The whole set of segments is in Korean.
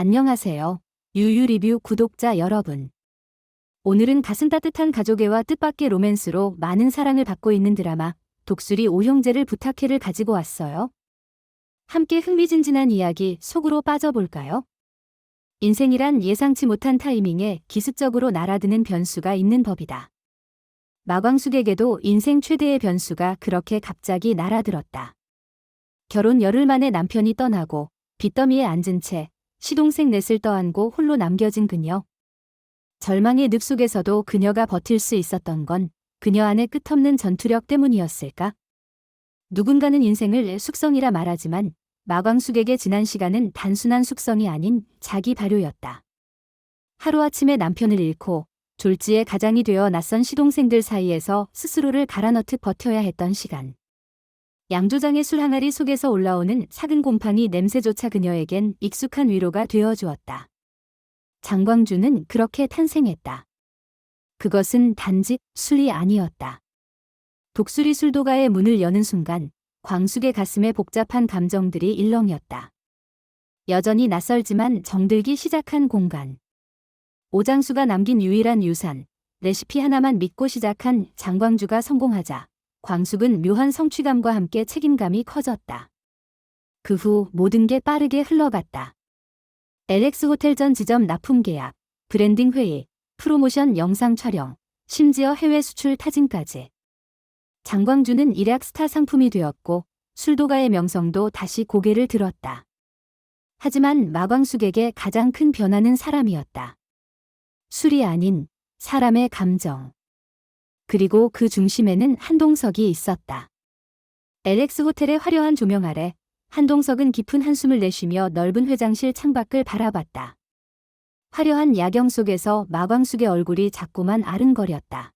안녕하세요. 유유리뷰 구독자 여러분. 오늘은 가슴 따뜻한 가족애와 뜻밖의 로맨스로 많은 사랑을 받고 있는 드라마 독수리 오형제를 부탁해를 가지고 왔어요. 함께 흥미진진한 이야기 속으로 빠져볼까요? 인생이란 예상치 못한 타이밍에 기습적으로 날아드는 변수가 있는 법이다. 마광숙에게도 인생 최대의 변수가 그렇게 갑자기 날아들었다. 결혼 열흘 만에 남편이 떠나고 빚더미에 앉은 채 시동생 넷을 떠안고 홀로 남겨진 그녀. 절망의 늪 속에서도 그녀가 버틸 수 있었던 건 그녀 안의 끝없는 전투력 때문이었을까? 누군가는 인생을 숙성이라 말하지만 마광숙에게 지난 시간은 단순한 숙성이 아닌 자기 발효였다. 하루아침에 남편을 잃고 졸지에 가장이 되어 낯선 시동생들 사이에서 스스로를 갈아넣듯 버텨야 했던 시간. 양조장의 술 항아리 속에서 올라오는 작은 곰팡이 냄새조차 그녀에겐 익숙한 위로가 되어 주었다. 장광주는 그렇게 탄생했다. 그것은 단지 술이 아니었다. 독수리 술도가의 문을 여는 순간 광숙의 가슴에 복잡한 감정들이 일렁였다. 여전히 낯설지만 정들기 시작한 공간. 오장수가 남긴 유일한 유산, 레시피 하나만 믿고 시작한 장광주가 성공하자 광숙은 묘한 성취감과 함께 책임감이 커졌다. 그 후 모든 게 빠르게 흘러갔다. LX 호텔 전 지점 납품 계약, 브랜딩 회의, 프로모션 영상 촬영, 심지어 해외 수출 타진까지. 장광주는 일약 스타 상품이 되었고 술도가의 명성도 다시 고개를 들었다. 하지만 마광숙에게 가장 큰 변화는 사람이었다. 술이 아닌 사람의 감정. 그리고 그 중심에는 한동석이 있었다. LX 호텔의 화려한 조명 아래 한동석은 깊은 한숨을 내쉬며 넓은 회장실 창밖을 바라봤다. 화려한 야경 속에서 마광숙의 얼굴이 자꾸만 아른거렸다.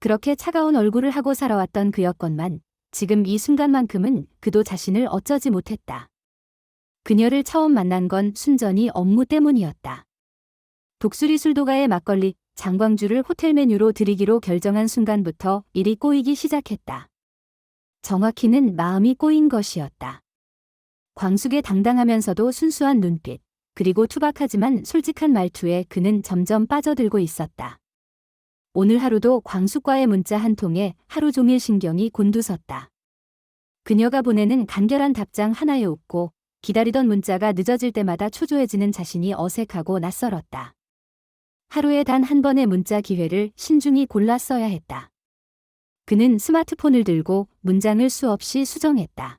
그렇게 차가운 얼굴을 하고 살아왔던 그였건만 지금 이 순간만큼은 그도 자신을 어쩌지 못했다. 그녀를 처음 만난 건 순전히 업무 때문이었다. 독수리 술도가의 막걸리 장광주를 호텔 메뉴로 드리기로 결정한 순간부터 일이 꼬이기 시작했다. 정확히는 마음이 꼬인 것이었다. 광숙의 당당하면서도 순수한 눈빛, 그리고 투박하지만 솔직한 말투에 그는 점점 빠져들고 있었다. 오늘 하루도 광숙과의 문자 한 통에 하루 종일 신경이 곤두섰다. 그녀가 보내는 간결한 답장 하나에 웃고 기다리던 문자가 늦어질 때마다 초조해지는 자신이 어색하고 낯설었다. 하루에 단 한 번의 문자 기회를 신중히 골라 써야 했다. 그는 스마트폰을 들고 문장을 수없이 수정했다.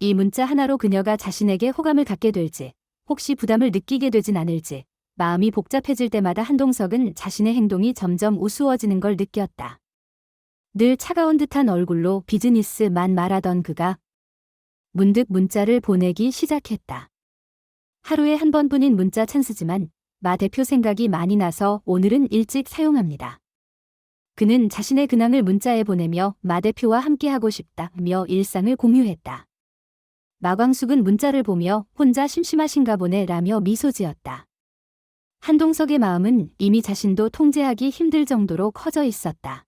이 문자 하나로 그녀가 자신에게 호감을 갖게 될지, 혹시 부담을 느끼게 되진 않을지, 마음이 복잡해질 때마다 한동석은 자신의 행동이 점점 우스워지는 걸 느꼈다. 늘 차가운 듯한 얼굴로 비즈니스만 말하던 그가 문득 문자를 보내기 시작했다. 하루에 한 번뿐인 문자 찬스지만 마 대표 생각이 많이 나서 오늘은 일찍 사용합니다. 그는 자신의 근황을 문자에 보내며 마 대표와 함께하고 싶다며 일상을 공유했다. 마광숙은 문자를 보며 혼자 심심하신가 보네 라며 미소 지었다. 한동석의 마음은 이미 자신도 통제하기 힘들 정도로 커져 있었다.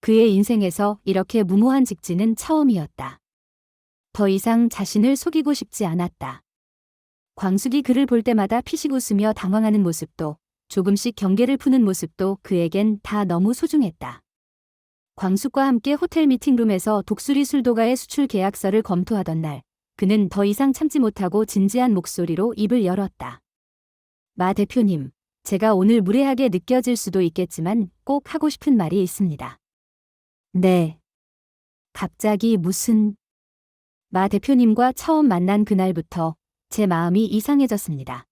그의 인생에서 이렇게 무모한 직진은 처음이었다. 더 이상 자신을 속이고 싶지 않았다. 광숙이 그를 볼 때마다 피식 웃으며 당황하는 모습도 조금씩 경계를 푸는 모습도 그에겐 다 너무 소중했다. 광숙과 함께 호텔 미팅룸에서 독수리 술도가의 수출 계약서를 검토하던 날, 그는 더 이상 참지 못하고 진지한 목소리로 입을 열었다. 마 대표님, 제가 오늘 무례하게 느껴질 수도 있겠지만 꼭 하고 싶은 말이 있습니다. 네. 갑자기 무슨... 마 대표님과 처음 만난 그날부터 제 마음이 이상해졌습니다.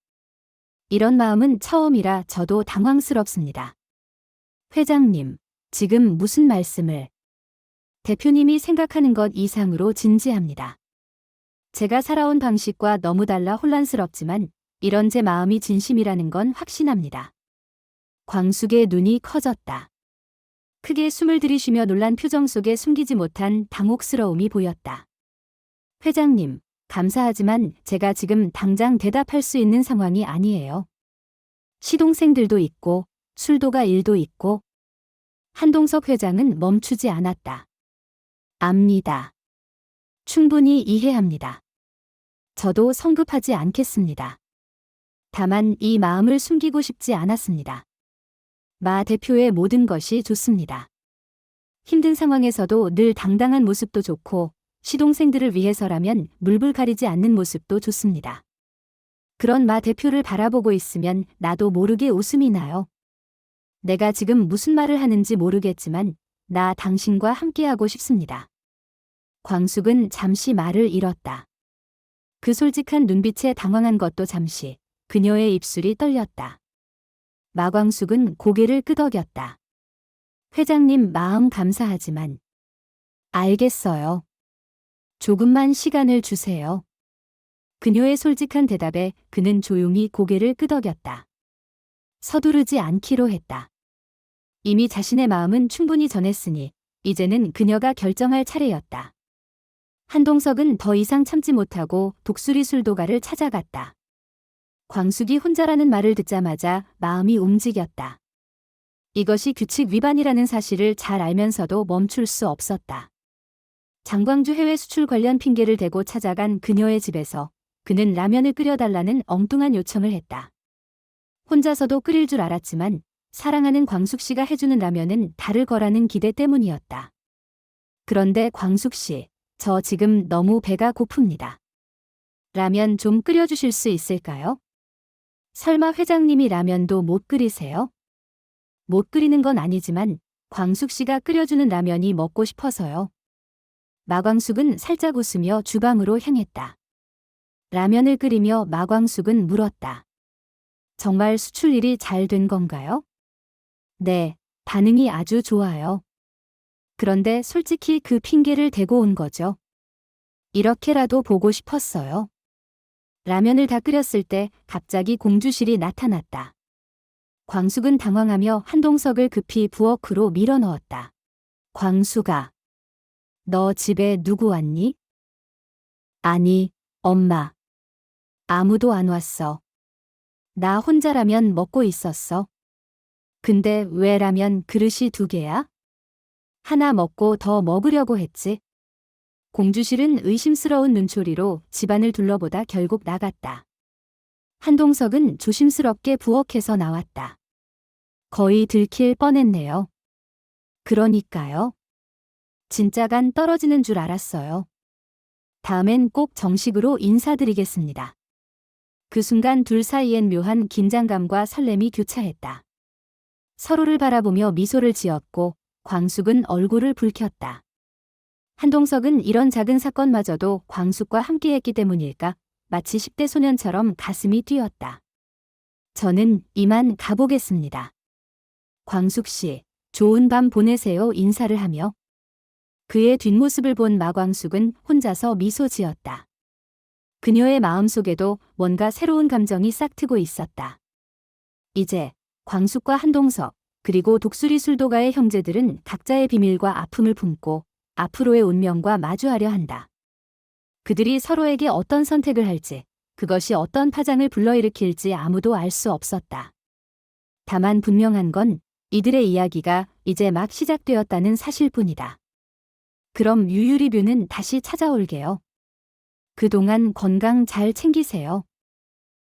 이런 마음은 처음이라 저도 당황스럽습니다. 회장님, 지금 무슨 말씀을? 대표님이 생각하는 것 이상으로 진지합니다. 제가 살아온 방식과 너무 달라 혼란스럽지만 이런 제 마음이 진심이라는 건 확신합니다. 광숙의 눈이 커졌다. 크게 숨을 들이쉬며 놀란 표정 속에 숨기지 못한 당혹스러움이 보였다. 회장님, 감사하지만 제가 지금 당장 대답할 수 있는 상황이 아니에요. 시동생들도 있고 술도가 일도 있고 한동석 회장은 멈추지 않았다. 압니다. 충분히 이해합니다. 저도 성급하지 않겠습니다. 다만 이 마음을 숨기고 싶지 않았습니다. 마 대표의 모든 것이 좋습니다. 힘든 상황에서도 늘 당당한 모습도 좋고 시동생들을 위해서라면 물불 가리지 않는 모습도 좋습니다. 그런 마 대표를 바라보고 있으면 나도 모르게 웃음이 나요. 내가 지금 무슨 말을 하는지 모르겠지만 나 당신과 함께하고 싶습니다. 광숙은 잠시 말을 잃었다. 그 솔직한 눈빛에 당황한 것도 잠시 그녀의 입술이 떨렸다. 마광숙은 고개를 끄덕였다. 회장님 마음 감사하지만 알겠어요. 조금만 시간을 주세요. 그녀의 솔직한 대답에 그는 조용히 고개를 끄덕였다. 서두르지 않기로 했다. 이미 자신의 마음은 충분히 전했으니 이제는 그녀가 결정할 차례였다. 한동석은 더 이상 참지 못하고 독수리 술도가를 찾아갔다. 광숙이 혼자라는 말을 듣자마자 마음이 움직였다. 이것이 규칙 위반이라는 사실을 잘 알면서도 멈출 수 없었다. 장광주 해외 수출 관련 핑계를 대고 찾아간 그녀의 집에서 그는 라면을 끓여달라는 엉뚱한 요청을 했다. 혼자서도 끓일 줄 알았지만 사랑하는 광숙 씨가 해주는 라면은 다를 거라는 기대 때문이었다. 그런데 광숙 씨, 저 지금 너무 배가 고픕니다. 라면 좀 끓여주실 수 있을까요? 설마 회장님이 라면도 못 끓이세요? 못 끓이는 건 아니지만 광숙 씨가 끓여주는 라면이 먹고 싶어서요. 마광숙은 살짝 웃으며 주방으로 향했다. 라면을 끓이며 마광숙은 물었다. 정말 수출 일이 잘 된 건가요? 네, 반응이 아주 좋아요. 그런데 솔직히 그 핑계를 대고 온 거죠. 이렇게라도 보고 싶었어요. 라면을 다 끓였을 때 갑자기 공주실이 나타났다. 광숙은 당황하며 한동석을 급히 부엌으로 밀어 넣었다. 광숙아, 너 집에 누구 왔니? 아니, 엄마. 아무도 안 왔어. 나 혼자라면 먹고 있었어. 근데 왜 라면 그릇이 두 개야? 하나 먹고 더 먹으려고 했지. 공주실은 의심스러운 눈초리로 집안을 둘러보다 결국 나갔다. 한동석은 조심스럽게 부엌에서 나왔다. 거의 들킬 뻔했네요. 그러니까요. 진짜 간 떨어지는 줄 알았어요. 다음엔 꼭 정식으로 인사드리겠습니다. 그 순간 둘 사이엔 묘한 긴장감과 설렘이 교차했다. 서로를 바라보며 미소를 지었고 광숙은 얼굴을 붉혔다. 한동석은 이런 작은 사건마저도 광숙과 함께했기 때문일까 마치 10대 소년처럼 가슴이 뛰었다. 저는 이만 가보겠습니다. 광숙 씨, 좋은 밤 보내세요 인사를 하며 그의 뒷모습을 본 마광숙은 혼자서 미소 지었다. 그녀의 마음속에도 뭔가 새로운 감정이 싹트고 있었다. 이제 광숙과 한동석, 그리고 독수리 술도가의 형제들은 각자의 비밀과 아픔을 품고 앞으로의 운명과 마주하려 한다. 그들이 서로에게 어떤 선택을 할지, 그것이 어떤 파장을 불러일으킬지 아무도 알 수 없었다. 다만 분명한 건 이들의 이야기가 이제 막 시작되었다는 사실뿐이다. 그럼 유유리뷰는 다시 찾아올게요. 그동안 건강 잘 챙기세요.